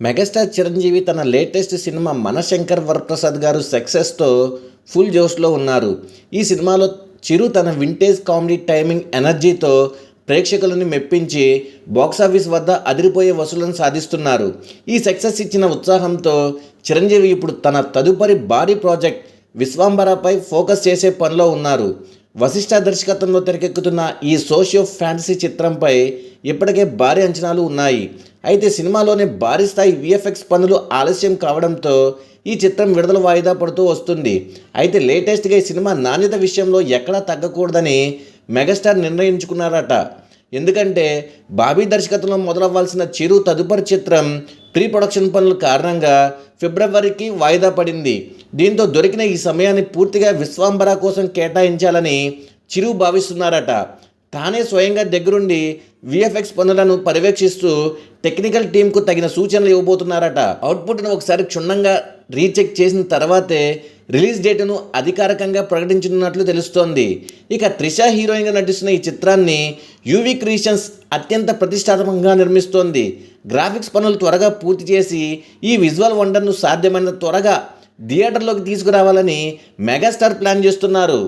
Megastar Chiranjeevi తన latest cinema Manashankar Varaprasad గారు సక్సెస్తో full జోష్లో ఉన్నారు. ఈ సినిమాలో చిరు తన వింటేజ్ కామెడీ టైమింగ్ ఎనర్జీతో ప్రేక్షకులను మెప్పించి బాక్సాఫీస్ వద్ద అదిరిపోయే వసూలను సాధిస్తున్నారు. ఈ సక్సెస్ ఇచ్చిన ఉత్సాహంతో చిరంజీవి ఇప్పుడు తన తదుపరి భారీ ప్రాజెక్ట్ విశ్వాంబరపై ఫోకస్ చేసే పనిలో ఉన్నారు. వశిష్ఠ దర్శకత్వంలో తెరకెక్కుతున్న ఈ సోషియో ఫ్యాంటసీ చిత్రంపై ఇప్పటికే భారీ అంచనాలు ఉన్నాయి. అయితే సినిమాలోని భారీ స్థాయి విఎఫ్ఎక్స్ పనులు ఆలస్యం కావడంతో ఈ చిత్రం విడుదల వాయిదా పడుతూ వస్తుంది. అయితే లేటెస్ట్గా ఈ సినిమా నాణ్యత విషయంలో ఎక్కడా తగ్గకూడదని మెగాస్టార్ నిర్ణయించుకున్నారట. ఎందుకంటే బాబీ దర్శకత్వంలో మొదలవ్వాల్సిన చిరు తదుపరి చిత్రం ప్రీ ప్రొడక్షన్ పనుల కారణంగా ఫిబ్రవరికి వాయిదా పడింది. దీంతో దొరికిన ఈ సమయాన్ని పూర్తిగా విశ్వాంబర కోసం కేటాయించాలని చిరు భావిస్తున్నారట. తానే స్వయంగా దగ్గరుండి విఎఫ్ఎక్స్ పనులను పర్యవేక్షిస్తూ టెక్నికల్ టీంకు తగిన సూచనలు ఇవ్వబోతున్నారట. అవుట్పుట్ను ఒకసారి క్షుణ్ణంగా రీచెక్ చేసిన తర్వాతే రిలీజ్ డేట్ను అధికారికంగా ప్రకటించనున్నట్లు తెలుస్తోంది. ఇక త్రిష హీరోయిన్గా నటిస్తున్న ఈ చిత్రాన్ని యూవి క్రియేషన్స్ అత్యంత ప్రతిష్టాత్మకంగా నిర్మిస్తోంది. గ్రాఫిక్స్ పనులు త్వరగా పూర్తి చేసి ఈ విజువల్ వండర్ను సాధ్యమైనంత త్వరగా థియేటర్లోకి తీసుకురావాలని మెగాస్టార్ ప్లాన్ చేస్తున్నారు.